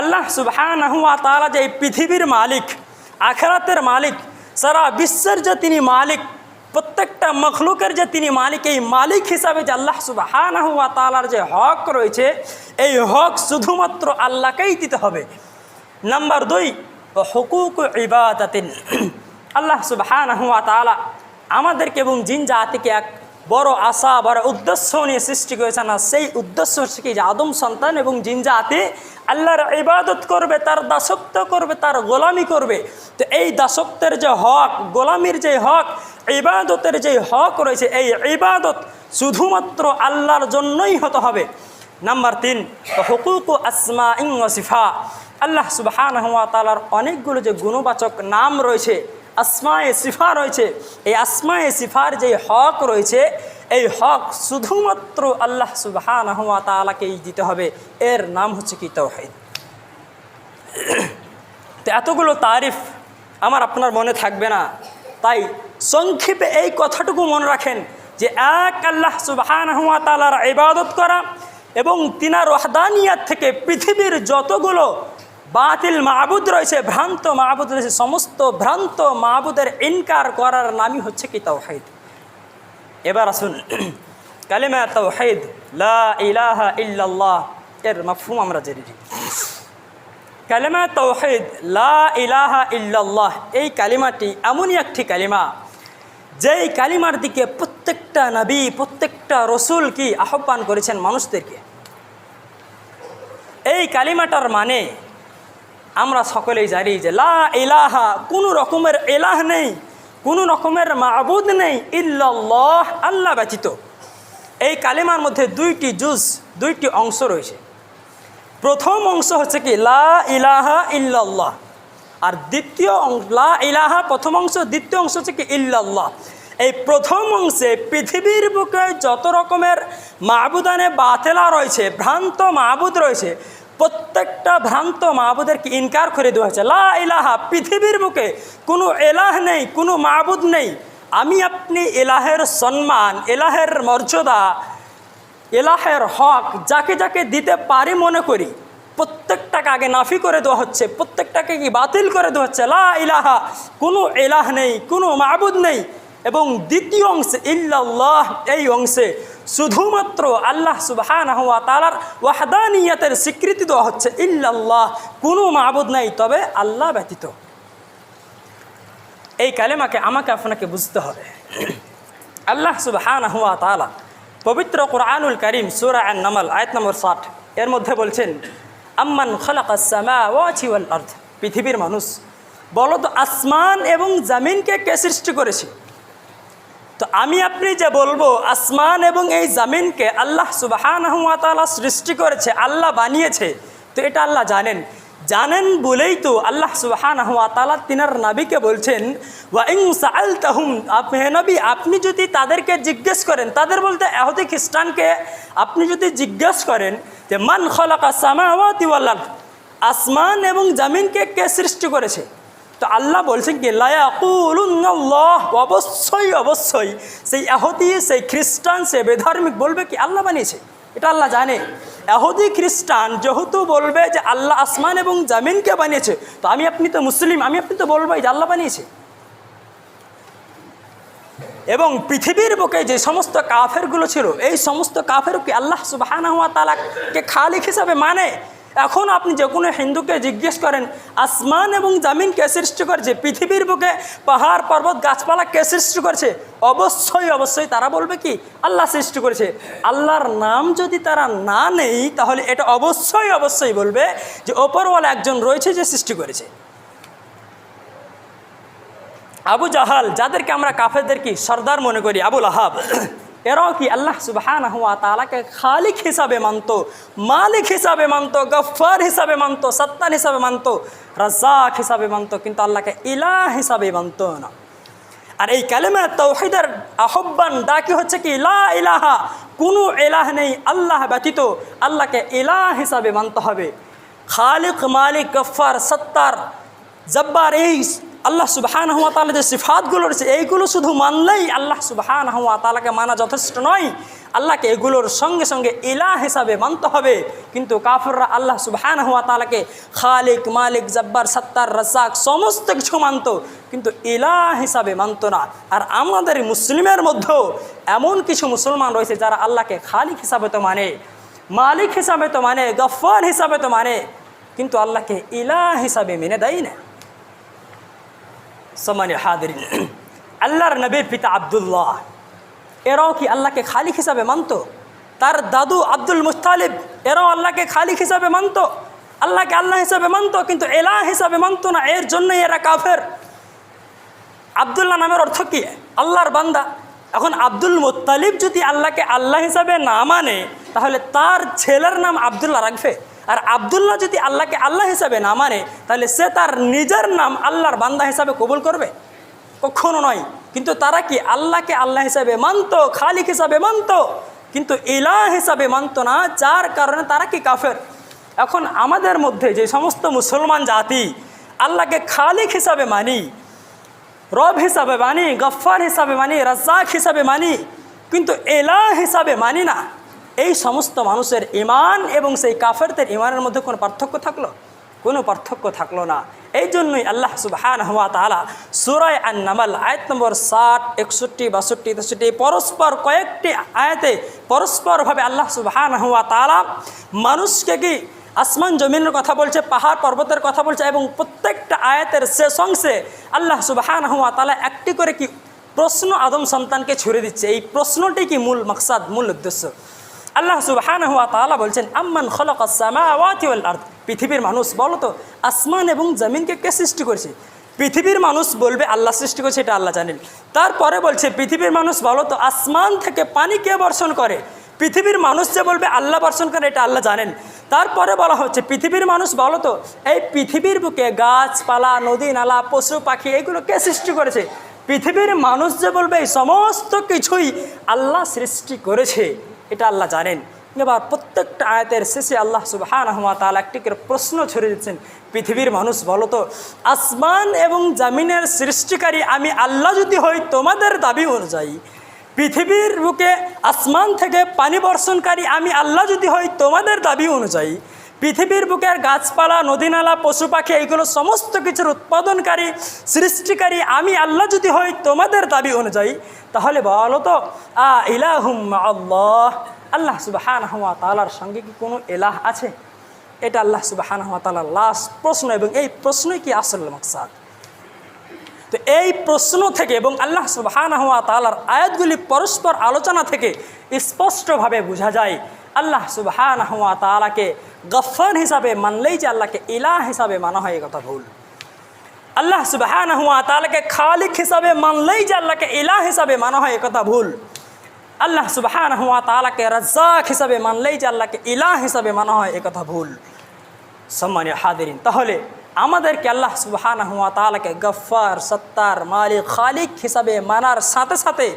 আল্লাহ সুবহান তালা যে এই পৃথিবীর মালিক, আখেরাতের মালিক, সারা বিশ্বের যে তিনি মালিক, প্রত্যেকটা মখলুকের যে তিনি মালিক, এই মালিক হিসাবে যে আল্লাহ সুবহান তালার যে হক রয়েছে, এই হক শুধুমাত্র আল্লাহকেই দিতে হবে। নাম্বার দুই, হকুক ইবাদাতিন। আল্লাহ সুবহান তালা আমাদেরকে এবং জিন জাতিকে এক বড় আশা, বড় উদ্দেশ্য নিয়ে সৃষ্টি করেছেন। আর সেই উদ্দেশ্য হচ্ছে কি? যে আদম সন্তান এবং জিন জাতি আল্লাহর ইবাদত করবে, তার দাসত্ব করবে, তার গোলামি করবে। তো এই দাসত্বের যে হক, গোলামির যে হক, ইবাদতের যে হক রয়েছে, এই ইবাদত শুধুমাত্র আল্লাহর জন্যই হতে হবে। নাম্বার তিন হুকুক আসমা ইং সিফা। আল্লাহ সুবহান তালার অনেকগুলো যে গুণবাচক নাম রয়েছে আসমায়ে সিফা রয়েছে। এই আসমায়ে সিফার যে হক রয়েছে এই হক শুধুমাত্র আল্লাহ সুবহান তালাকেই দিতে হবে। এর নাম হচ্ছে কি তৌহিদ। তো এতগুলো তারিফ আমার আপনার মনে থাকবে না। তাই সংক্ষেপে এই কথাটুকু মনে রাখেন যে এক আল্লাহ সুবহান তালার ইবাদত করা এবং তিনার ওয়াহদানিয়াত থেকে পৃথিবীর যতগুলো বাতিল মাহবুদ রয়েছে, ভ্রান্ত মাহবুদ রয়েছে, সমস্ত ভ্রান্ত মাহবুদের ইনকার করার নামই হচ্ছে কি তাওহাইদ এবার আসুন। কালিমা তাওহাইদ লা ইলাহা ইল্লাল্লাহ, এর মাফহুম আমরা জেনে নিই। কালিমা তাওহিদ লা ইলাহা ইল্লাল্লাহ, এই কালিমাটি এমনই একটি কালিমা, যেই কালিমার দিকে প্রত্যেকটা নবী, প্রত্যেকটা রসুল কি আহ্বান করেছেন মানুষদেরকে? এই কালিমাটার মানে আমরা সকলেই জানি যে লা ইলাহা কোনো রকমের এলাহ নেই কোনো রকমের মাবুদ নেই ইল্লাল্লাহ, আল্লাহ ব্যতীত। এই কালিমার মধ্যে দুইটি জুজ, দুইটি অংশ রয়েছে। প্রথম অংশ হচ্ছে কি, লা ইলাহা ইল্লাল্লাহ। আর দ্বিতীয় লা ইলাহা, প্রথম অংশ, দ্বিতীয় অংশ হচ্ছে কি, ইল্লাল্লাহ। এই প্রথম অংশে পৃথিবীর বুকে যত রকমের মাহবুদানে বাতেলা রয়েছে, ভ্রান্ত মাহবুদ রয়েছে প্রত্যেকটা ভ্রান্ত মাহবুদেরকে ইনকার করে দেওয়া হয়েছে। লা ইলাহা, পৃথিবীর বুকে কোনো এলাহ নেই, কোনো মাহবুদ নেই। আমি আপনি এলাহের সম্মান, এলাহের মর্যাদা, এলাহের হক যাকে যাকে দিতে পারি মনে করি, প্রত্যেকটাকে আগে নাফি করে দেওয়া হচ্ছে, প্রত্যেকটাকে কি বাতিল করে দেওয়া হচ্ছে। লা ইলাহা, কোনো এলাহ নেই, কোনো মাহবুদ নেই। এবং দ্বিতীয় অংশে, ইল্লাল্লাহ, এই অংশে শুধুমাত্র আল্লাহ সুবহান হওয়া তালার ওয়াহদানিয়াতের স্বীকৃতি দেওয়া হচ্ছে, ইল্লাল্লাহ, কোনো মাহবুদ নাই, তবে আল্লাহ ব্যতীত। এই কালেমাকে আমাকে আপনাকে বুঝতে হবে। আল্লাহ সুবহান হুয়া তালা পবিত্র কোরআনুল করিম, সুরা আন নামাল আয়াত নম্বর ষাট, এর মধ্যে বলছেন, আম্মান খলাকাসমা ওয়াল আর্থ পৃথিবীর মানুষ বলো তো আসমান এবং জামিনকে কে সৃষ্টি করেছে? তো আমি আপনি যে বলব, আসমান এবং এই জামিনকে আল্লাহ সুবাহান তালা সৃষ্টি করেছে, আল্লাহ বানিয়েছে, তো এটা আল্লাহ জানেন। জানেন বলেই তো আল্লাহ সুবাহান তিনার নাবিকে বলছেন ওয়াইং সাল তাহুম হে নবী, আপনি যদি তাদেরকে জিজ্ঞেস করেন, তাদের বলতে এহদি খ্রিস্টানকে আপনি যদি জিজ্ঞেস করেন যে, মান খলাকা সামাওয়াতি আসমান এবং জামিনকে কে সৃষ্টি করেছে? তো আল্লাহ বলছেন কি লায়াকুল্লাহ অবশ্যই অবশ্যই। সেই এহদি সেই খ্রিস্টান, সে বেধার্মিক বলবে কি, আল্লাহ বানিয়েছে। এটা আল্লাহ জানে। এহদি খ্রিস্টান যেহেতু বলবে যে আল্লাহ আসমান এবং জামিনকে বানিয়েছে, তো আমি, আপনি তো মুসলিম, আমি, আপনি তো বলব যে আল্লাহ বানিয়েছে। এবং পৃথিবীর বুকে যে সমস্ত কাফেরগুলো ছিল, এই সমস্ত কাফেরকে আল্লাহ সুবাহানা তালাকে খালিক হিসাবে মানে? এখন আপনি যে কোনো হিন্দুকে জিজ্ঞেস করেন, আসমান এবং জামিন কে সৃষ্টি করেছে? পৃথিবীর বুকে পাহাড়, পর্বত, গাছপালা কে সৃষ্টি করছে? অবশ্যই অবশ্যই তারা বলবে কি? আল্লাহ সৃষ্টি করেছে। আল্লাহর নাম যদি তারা না নেই, তাহলে এটা অবশ্যই অবশ্যই বলবে যে ওপরওয়ালা একজন রয়েছে যে সৃষ্টি করেছে। আবু জাহাল, যাদেরকে আমরা কাফেরদের কি? সর্দার মনে করি, আবুল আহাব। এরাও কি আল্লাহ সুবাহান হুয়া তালাকে খালিক হিসাবে মানত, মালিক হিসাবে মানত গফার হিসাবে মানত, সত্তান হিসাবে মানত রাজাক হিসাবে মানত, কিন্তু আল্লাহকে ইলাহ হিসাবে মানত না। আর এই কালেমা তৌহিদের আহ্বান ডাকি হচ্ছে কি, লা ইলাহা, কোনো এলাহ নেই, আল্লাহ ব্যতীত আল্লাহকে ইলাহ হিসাবে মানতে হবে। খালিক, মালিক গফার সত্তার, জব্বার, এই আল্লাহ সুবহান হুয়া তালা যে সিফাতগুলো রয়েছে, এইগুলো শুধু মানলেই আল্লাহ সুবহান হুয়া তালাকে মানা যথেষ্ট নয়। আল্লাহকে এগুলোর সঙ্গে সঙ্গে ইলা হিসাবে মানতে হবে। কিন্তু কাফররা আল্লাহ সুবহান হুয়া তালাকে খালিক, মালিক, জব্বার, সত্তার রাজাক সমস্ত কিছু মানত, কিন্তু ইলা হিসাবে মানত না। আর আমাদের মুসলিমের মধ্যেও এমন কিছু মুসলমান রয়েছে যারা আল্লাহকে খালিক হিসাবে তো মানে মালিক হিসাবে তো মানে গফার হিসাবে তো মানে কিন্তু আল্লাহকে ইলা হিসাবে মেনে দেয় না। সমানে হাদিন আল্লাহর নবীর পিতা আবদুল্লাহ। এরাও কি আল্লাহকে খালিক হিসাবে মানত? তার দাদু আব্দুল মুস্তালিব এরাও আল্লাহকে খালিক হিসাবে মানত? আল্লাহকে আল্লাহ হিসাবে মানত, কিন্তু এলা হিসাবে মানত না, এর জন্যই এরা কাফের। আবদুল্লাহ নামের অর্থ কি? আল্লাহর বান্দা। এখন আব্দুল মুত্তালিব যদি আল্লাহকে আল্লাহ হিসাবে না মানে তাহলে তার ছেলের নাম আবদুল্লাহ রাখবে। আর আবদুল্লাহ যদি আল্লাহকে আল্লাহ হিসাবে না মানে তাহলে সে তার নিজের নাম আল্লাহর বান্দা হিসাবে কবুল করবে? কখনো নয়। কিন্তু তারা কি আল্লাহকে আল্লাহ হিসাবে মানত, খালিক হিসাবে মানত? কিন্তু ইলাহ হিসাবে মানত না, যার কারণে তারা কি কাফের? এখন আমাদের মধ্যে যে সমস্ত মুসলমান জাতি, আল্লাহকে খালিক হিসাবে মানি, রব হিসাবে মানি, গফ্ফার হিসাবে মানি, রাজ্জাক হিসাবে মানি, কিন্তু এলা হিসাবে মানি না। এই সমস্ত মানুষের ইমান এবং সেই কাফেরদের ইমানের মধ্যে কোনো পার্থক্য থাকল? কোনো পার্থক্য থাকল না। এই জন্যই আল্লাহ সুবহান হওয়া তালা সুরায় আন নামাল আয়াত নম্বর ষাট, একষট্টি, বাষট্টি, তেষট্টি, পরস্পর কয়েকটি আয়াতে পরস্পরভাবে আল্লাহ সুবহান হওয়া তালা মানুষকে কি আসমান, জমিনের কথা বলছে, পাহাড়, পর্বতের কথা বলছে এবং প্রত্যেকটা আয়াতের শেষ অংশে আল্লাহ সুবাহান হওয়া তালা একটি করে কি প্রশ্ন আদম সন্তানকে ছুড়ে দিচ্ছে। এই প্রশ্নটি কি মূল মকসাদ, মূল উদ্দেশ্য? আল্লাহ সুবাহান হুয়া তালা বলছেন, আম্মান খলক আর্থ পৃথিবীর মানুষ, বলো তো, আসমান এবং জমিনকে কে সৃষ্টি করেছে? পৃথিবীর মানুষ বলবে, আল্লাহ সৃষ্টি করেছে, এটা আল্লাহ জানেন। তারপরে বলছে, পৃথিবীর মানুষ, বলো তো, আসমান থেকে পানি কে বর্ষণ করে? পৃথিবীর মানুষ যে বলবে, আল্লাহ বর্ষণ করে, এটা আল্লাহ জানেন। তারপরে বলা হচ্ছে, পৃথিবীর মানুষ, বলো তো, এই পৃথিবীর বুকে গাছপালা, নদী, নালা, পশু, পাখি, এগুলো কে সৃষ্টি করেছে? পৃথিবীর মানুষ যে বলবে, এই সমস্ত কিছুই আল্লাহ সৃষ্টি করেছে। এটা আল্লাহ জানেন। এবার প্রত্যেকটা আয়তের শেষে আল্লাহ সুবহান আহমা তালা একটি করে প্রশ্ন ছড়িয়ে দিচ্ছেন, পৃথিবীর মানুষ বলো তো, আসমান এবং জামিনের সৃষ্টিকারী আমি আল্লাহ যদি হই, তোমাদের দাবি অনুযায়ী পৃথিবীর বুকে আসমান থেকে পানি বর্ষণকারী আমি আল্লাহ যদি হই, তোমাদের দাবি অনুযায়ী পৃথিবীর বুকের গাছপালা, নদীনালা পশু পাখি এইগুলো সমস্ত কিছুর উৎপাদনকারী, সৃষ্টিকারী আমি আল্লাহ যদি হই তোমাদের দাবি অনুযায়ী, তাহলে বলো তো, আ ইলাহুম আল্লাহ। আল্লাহ সুবাহান হামা তালার সঙ্গে কি কোনো এলাহ আছে? এটা আল্লাহ সুবাহান হামা তালার লাস্ট প্রশ্ন এবং এই প্রশ্নই কি আসল মকসাদ? তো এই প্রশ্ন থেকে এবং আল্লাহ সুবাহান হওয়া তালার আয়াতগুলি পরস্পর আলোচনা থেকে স্পষ্টভাবে বোঝা যায় আল্লাহ সুবাহান হওয়া তালাকে গফার হিসাবে মানলেই যে আল্লাহকে ইলাহ হিসাবে মানা হয় এ কথা ভুল আল্লাহ সুবাহান হওয়া তালাকে খালিক হিসাবে মানলেই যে আল্লাহকে ইলাহ হিসাবে মানা হয় এ কথা ভুল আল্লাহ সুবাহান হওয়া তালাকে রাজ্জাক হিসাবে মানলেই যে আল্লাহকে ইলাহ হিসাবে মানা হয় এ কথা ভুল সম্মানীয় হাদিরিন তাহলে আমাদেরকে আল্লাহ সুবহান হুয়া তালাকে গফার সত্তার মালিক খালিক হিসাবে মানার সাথে সাথে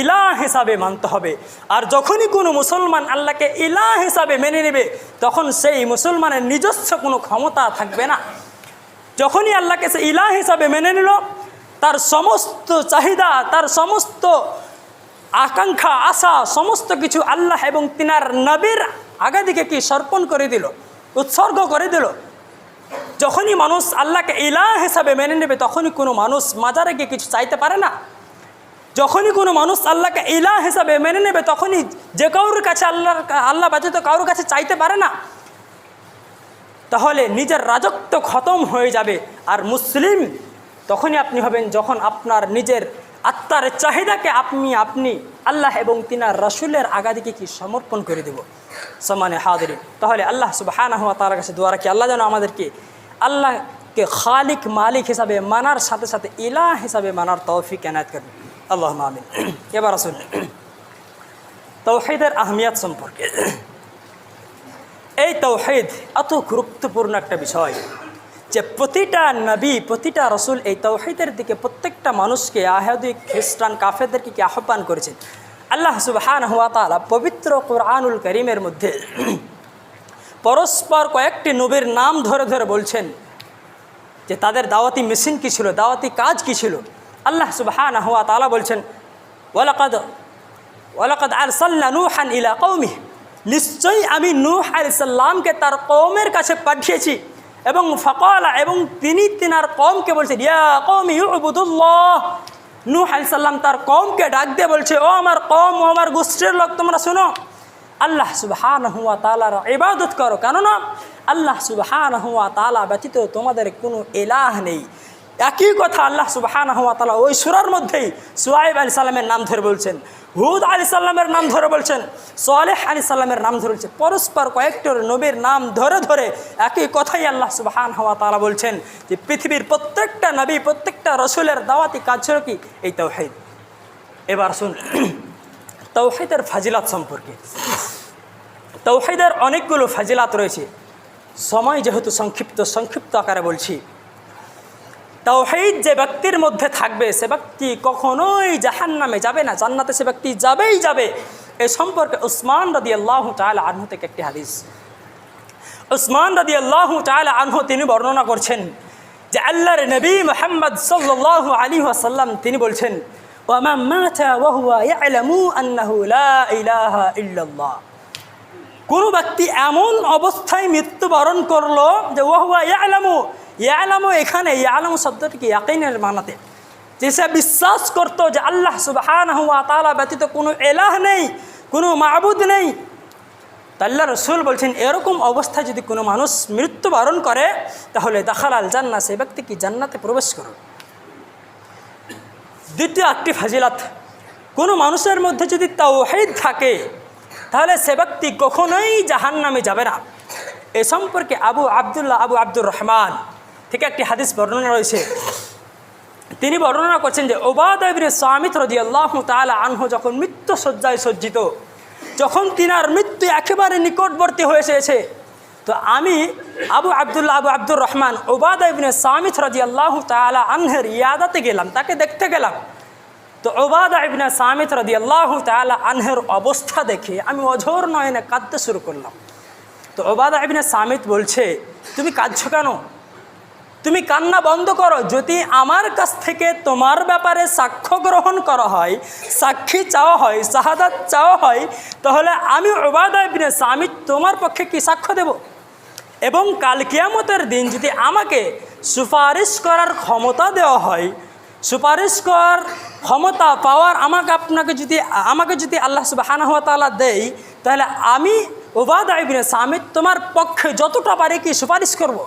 ইলা হিসাবে মানতে হবে। আর যখনই কোনো মুসলমান আল্লাহকে ইলা হিসাবে মেনে নেবে, তখন সেই মুসলমানের নিজস্ব কোনো ক্ষমতা থাকবে না। যখনই আল্লাহকে সে ইলা হিসাবে মেনে নিল, তার সমস্ত চাহিদা, তার সমস্ত আকাঙ্ক্ষা, আশা, সমস্ত কিছু আল্লাহ এবং তিনার নবীর আগে দিকে কি সর্পণ করে দিল, উৎসর্গ করে দিল। যখনই মানুষ আল্লাহকে ইলা হিসাবে মেনে নেবে, তখনই কোনো মানুষ মাজারে গিয়ে কিছু চাইতে পারে না। যখনই কোনো মানুষ আল্লাহকে ইলাহ হিসাবে মেনে নেবে, তখনই যে কারোর কাছে আল্লাহর আল্লাহ ব্যতীত কারোর কাছে চাইতে পারে না, তাহলে নিজের রাজত্ব খতম হয়ে যাবে। আর মুসলিম, তখনই আপনি হবেন যখন আপনার নিজের আত্মার চাহিদাকে আপনি আপনি আল্লাহ এবং তিনার রসুলের আগাদিকে কি সমর্পণ করে দেব। সমানে হাদিন তাহলে আল্লাহ সুবাহানা হওয়া তার কাছে দোয়ারা কি আল্লাহ যেন আমাদেরকে আল্লাহকে খালিক মালিক হিসাবে মানার সাথে সাথে ইলাহ হিসাবে মানার তৌফিক এনায়ত করবে আল্লাহ আমিন। এবার আসুন, তৌহিদের আহমিয়াত সম্পর্কে। এই তৌহিদ এত গুরুত্বপূর্ণ একটা বিষয় যে প্রতিটা নবী, প্রতিটা রসুল এই তৌহিদের দিকে প্রত্যেকটা মানুষকে, আহাদি, খ্রিস্টান কাফেদেরকে কি আহ্বান করেছেন? আল্লাহ সুবহান হুয়া তালা পবিত্র কোরআনুল করিমের মধ্যে পরস্পর কয়েকটি নবীর নাম ধরে ধরে বলছেন যে তাদের দাওয়াতি মেশিন কী ছিল, দাওয়াতি কাজ কী ছিল? আল্লাহ সুবহান হুয়া তালা বলছেন, ওয়ালাকাদ ওয়ালাকাদ আরসাল্লা নূহান ইলা কৌমি নিশ্চয়ই আমি নূহ আলাইসাল্লামকে তার কৌমের কাছে পাঠিয়েছি এবং ফকলা এবং তিনি তিনার কমকে বলছেন, ইয়া কৌমি ইউবুদুল্লাহ। নূহ আলাইসাল্লাম তার কমকে ডাক দিয়ে বলছে, ও আমার কম ও আমার গোষ্ঠীর লোক, তোমরা শোনো। আল্লাহ সুবহান হুয়া তালার ইবাদত করো, কেননা আল্লাহ সুবহান হুয়া তালা ব্যতীত তোমাদের কোনো এলাহ নেই। একই কথা আল্লাহ সুবহান হুয়া তালা ওই সুরার মধ্যেই সোয়াইব আলি সাল্লামের নাম ধরে বলছেন, হুদ আলি সাল্লামের নাম ধরে বলছেন সোয়ালেহ আলি সাল্লামের নাম ধরে বলছেন, পরস্পর কয়েকটির নবীর নাম ধরে ধরে একই কথাই আল্লাহ সুবহান হওয়া তালা বলছেন যে পৃথিবীর প্রত্যেকটা নবী, প্রত্যেকটা রসুলের দাওয়াতি কাজ ছিল কি? এই তৌহিদ। এবার শুন তৌহিদের ফাজিলাত সম্পর্কে। তৌহিদের অনেকগুলো ফাজিলাত রয়েছে। সময় যেহেতু সংক্ষিপ্ত সংক্ষিপ্ত আকারে বলছি তাওহিদ যে ব্যক্তির মধ্যে থাকবে, সে ব্যক্তি কখনোই জাহান নামে যাবে না। জান্নাতে সে ব্যক্তি যাবেই যাবে। এ সম্পর্কে উসমান রদি আল্লাহ তাহলে আনহু থেকে একটি হাদিস। উসমান রদি আল্লাহ তাহলে আনহু তিনি বর্ণনা করছেন যে আল্লাহর নবী মোহাম্মদ সাল্লাহ আলী ওয়াসাল্লাম তিনি বলছেন ওয়াহুয়া কোনো ব্যক্তি এমন অবস্থায় মৃত্যুবরণ করল যে ওহুয়া ইয়ালামু। ইয়ালামু এখানে, ইয়ালামু শব্দটি কি? ইয়াকিনের মানাতে। যে সে বিশ্বাস করতো যে আল্লাহ সুবহান হুয়া তালা ব্যতীত কোনো এলাহ নেই, কোনো মাবুদ নেই তাল্লা রসুল বলছেন, এরকম অবস্থায় যদি কোনো মানুষ মৃত্যুবরণ করে, তাহলে দাখাল আল জান্না সে ব্যক্তি কি জান্নাতে প্রবেশ করবে? দ্বিতীয় একটি ফাজিলাত, কোনো মানুষের মধ্যে যদি তাওহিদ থাকে, তাহলে সে ব্যক্তি কখনোই জাহান নামে যাবে না। এ সম্পর্কে আবু আবদুল্লাহ আবু আব্দুর রহমান থেকে একটি হাদিস বর্ণনা রয়েছে। তিনি বর্ণনা করছেন যে ওবাদ ইবনে সামিত রদি আল্লাহ তালা আনহু যখন মৃত্যু সজ্জায় সজ্জিত, যখন তিনার মৃত্যু একেবারে নিকটবর্তী হয়ে এসেছে, তো আমি আবু আবদুল্লাহ আবু আব্দুর রহমান ওবাদ ইবনে সামিত রদি আল্লাহ তালা আনহের ইয়াদাতে গেলাম, তাকে দেখতে গেলাম। তো ওবাদা ইবনে সামিত রদি আল্লাহ তালা আনহের অবস্থা দেখে আমি অঝোর নয়নে কাঁদতে শুরু করলাম। তো ওবাদা ইবনে সামিত বলছে, তুমি কাঁদছো কেন? তুমি কান্না বন্ধ করো যদি আমার কাছ থেকে তোমার ব্যাপারে সাক্ষ্য গ্রহণ করা হয়, সাক্ষী চাওয়া হয়, শাহাদাত চাওয়া হয়, তাহলে আমি ওবাদা ইবনে সামিত তোমার পক্ষে কি সাক্ষ্য দেব এবং কাল কিয়ামতের দিন যদি আমাকে সুপারিশ করার ক্ষমতা দেওয়া হয়, সুপারিশ করার ক্ষমতা পাওয়ার আমাকে আপনাকে যদি, আমাকে যদি আল্লাহ সুবাহানা হাত দেয়, তাহলে আমি ওবাদ আইবিনে সামিদ তোমার পক্ষে যতটা পারি কি সুপারিশ করব।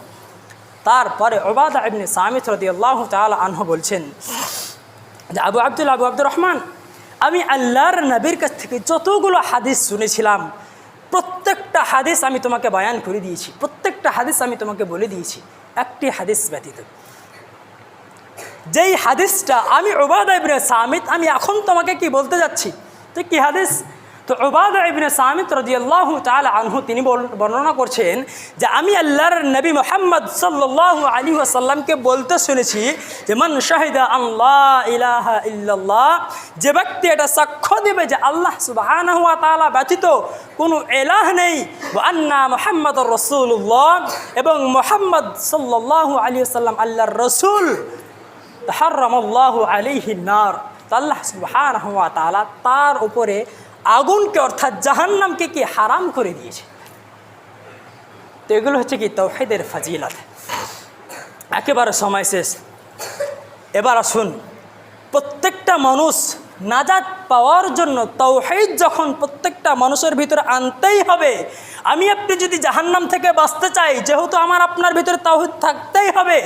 তারপরে ওবাদা আইবিনে সামিদ রদি আল্লাহ তালা আনহ বলছেন যে, আবু আব্দুল, আবু আব্দুর রহমান, আমি আল্লাহর নবীর কাছ থেকে যতগুলো হাদিস শুনেছিলাম, প্রত্যেকটা হাদিস আমি তোমাকে বয়ান করে দিয়েছি, প্রত্যেকটা হাদিস আমি তোমাকে বলে দিয়েছি, একটি হাদিস ব্যতীত। যেই হাদিসটা আমি ওবাদা ইবনে সামিত, আমি এখন তোমাকে কি বলতে যাচ্ছি? তো কি হাদিস? তো ওবাদা ইবনে সামিত রদিয়াল্লাহু তাআলা আনহু তিনি বর্ণনা করছেন যে আমি আল্লাহর নবী মোহাম্মদ সাল্লাল্লাহু আলী ওয়াসাল্লামকে বলতে শুনেছি যে মান শাহিদা আল্লাহ ইলাহা ইল্লাল্লাহ, যে ব্যক্তি এটা সাক্ষ্য দেবে যে আল্লাহ সুবহানাহু ওয়া তাআলা ব্যতীত কোনো এলাহ নেই আন্না মুহাম্মদ রসুল্লাহ এবং মোহাম্মদ সাল্লাল্লাহু আলী ওয়াসাল্লাম আল্লাহর রসুল, তাহারামাল্লাহ আলিহি নার। আল্লাহ সুবহানাহু ওয়া তাআলা তার উপরে আগুনকে অর্থাৎ জাহান্নামকে কি হারাম করে দিয়েছে? তো এগুলো হচ্ছে কি তৌহিদের ফাজিলাত। একেবারে সময় শেষ। এবার আসুন, প্রত্যেকটা মানুষ নাজাত পাওয়ার জন্য তৌহিদ যখন প্রত্যেকটা মানুষের ভিতরে আনতেই হবে, আমি আপনি যদি জাহান্নাম থেকে বাঁচতে চাই, যেহেতু আমার আপনার ভিতরে তৌহিদ থাকতেই হবে,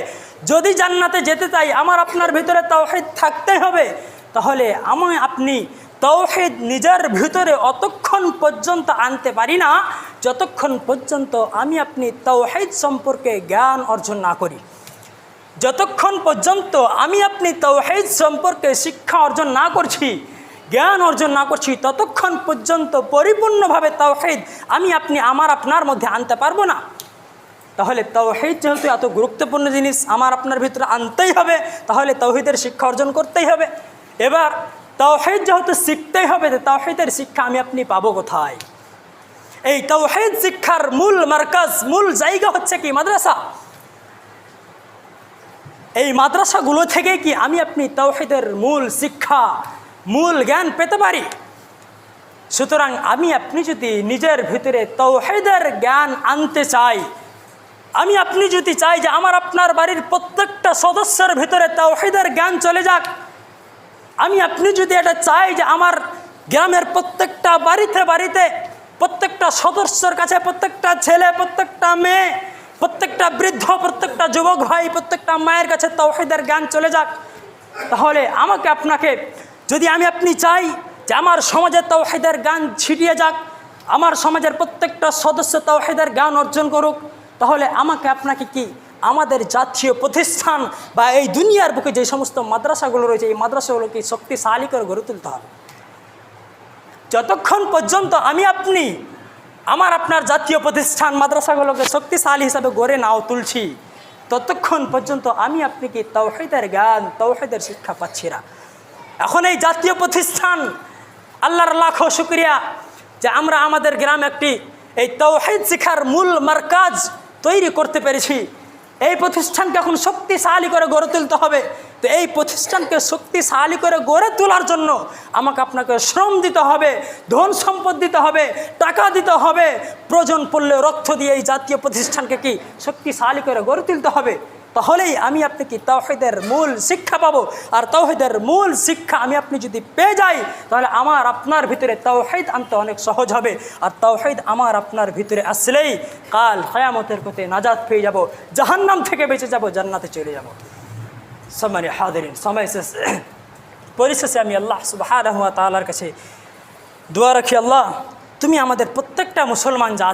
যদি জান্নাতে যেতে চাই, আমার আপনার ভিতরে তৌহিদ থাকতেই হবে, তাহলে আমি আপনি তৌহিদ নিজের ভিতরে অতক্ষণ পর্যন্ত আনতে পারি না, যতক্ষণ পর্যন্ত আমি আপনি তৌহিদ সম্পর্কে জ্ঞান অর্জন না করি। যতক্ষণ পর্যন্ত আমি আপনি তৌহিদ সম্পর্কে শিক্ষা অর্জন না করছি, জ্ঞান অর্জন না করছি, ততক্ষণ পর্যন্ত পরিপূর্ণভাবে তৌহিদ আমি আপনি, আমার আপনার মধ্যে আনতে পারব না। তাহলে তৌহিদ যেহেতু এত গুরুত্বপূর্ণ জিনিস, আমার আপনার ভিতরে আনতেই হবে, তাহলে তৌহিদের শিক্ষা অর্জন করতেই হবে। এবার তৌহিদ যেহেতু শিখতেই হবে তৌহিদের শিক্ষা আমি আপনি পাবো কোথায়? এই তৌহিদ শিক্ষার মূল মার্কাজ, মূল জায়গা হচ্ছে কি? মাদ্রাসা। এই মাদ্রাসাগুলো থেকে কি আমি আপনি তৌহিদের মূল শিক্ষা, মূল জ্ঞান পেতে পারি? সুতরাং আমি আপনি যদি নিজের ভিতরে তৌহেদের জ্ঞান আনতে চাই, আমি আপনি যদি চাই যে আমার আপনার বাড়ির প্রত্যেকটা সদস্যের ভিতরে তৌহিদের জ্ঞান চলে যাক আমি আপনি যদি এটা চাই যে আমার গ্রামের প্রত্যেকটা বাড়িতে বাড়িতে প্রত্যেকটা সদস্যর কাছে, প্রত্যেকটা ছেলে, প্রত্যেকটা মেয়ে, প্রত্যেকটা বৃদ্ধ, প্রত্যেকটা যুবক ভাই, প্রত্যেকটা মায়ের কাছে তৌহিদের জ্ঞান চলে যাক, তাহলে আমাকে আপনাকে, যদি আমি আপনি চাই যে আমার সমাজে তৌহিদের জ্ঞান ছিটিয়ে যাক, আমার সমাজের প্রত্যেকটা সদস্য তৌহিদের জ্ঞান অর্জন করুক, তাহলে আমাকে আপনাকে কি আমাদের জাতীয় প্রতিষ্ঠান বা এই দুনিয়ার বুকে যে সমস্ত মাদ্রাসাগুলো রয়েছে, এই মাদ্রাসাগুলোকে শক্তিশালী করে গড়ে তুলতে হবে। যতক্ষণ পর্যন্ত আমি আপনি আমার আপনার জাতীয় প্রতিষ্ঠান মাদ্রাসাগুলোকে শক্তিশালী হিসাবে গড়ে নাও তুলছি, ততক্ষণ পর্যন্ত আমি আপনি কি তৌহিদের জ্ঞান, তৌহিদের শিক্ষা পাচ্ছি না। এখন এই জাতীয় প্রতিষ্ঠান, আল্লাহর লাখো শুক্রিয়া যে আমরা আমাদের গ্রামে একটি এই তৌহিদ শিক্ষার মূল মার্কাজ তৈরি করতে পেরেছি। এই প্রতিষ্ঠানকে এখন শক্তিশালী করে গড়ে তুলতে হবে। তো এই প্রতিষ্ঠানকে শক্তিশালী করে গড়ে তোলার জন্য আমাকে আপনাকে শ্রম দিতে হবে, ধন সম্পদ দিতে হবে, টাকা দিতে হবে। প্রয়োজন পড়লে রক্ত দিয়ে এই জাতীয় প্রতিষ্ঠানকে কি শক্তিশালী করে গড়ে তুলতে হবে? তাহলেই আমি আপনি কি তাওহিদের মূল শিক্ষা পাবো। আর তাওহিদের মূল শিক্ষা আমি আপনি যদি পেয়ে যাই, তাহলে আমার আপনার ভিতরে তাওহিদ আনতে অনেক সহজ হবে। আর তাওহিদ আমার আপনার ভিতরে আসলেই কাল হায়ামতের কোতে নাজাদ পেয়ে যাব। জাহান্নাম থেকে বেঁচে যাব, জান্নাতে চলে যাব। সম্মানে হাদিন সময় শেষ। পরিশেষে আমি আল্লাহ সুবাহ তালার কাছে দোয়া রাখি, আল্লাহ, তুমি আমাদের প্রত্যেকটা মুসলমান জাত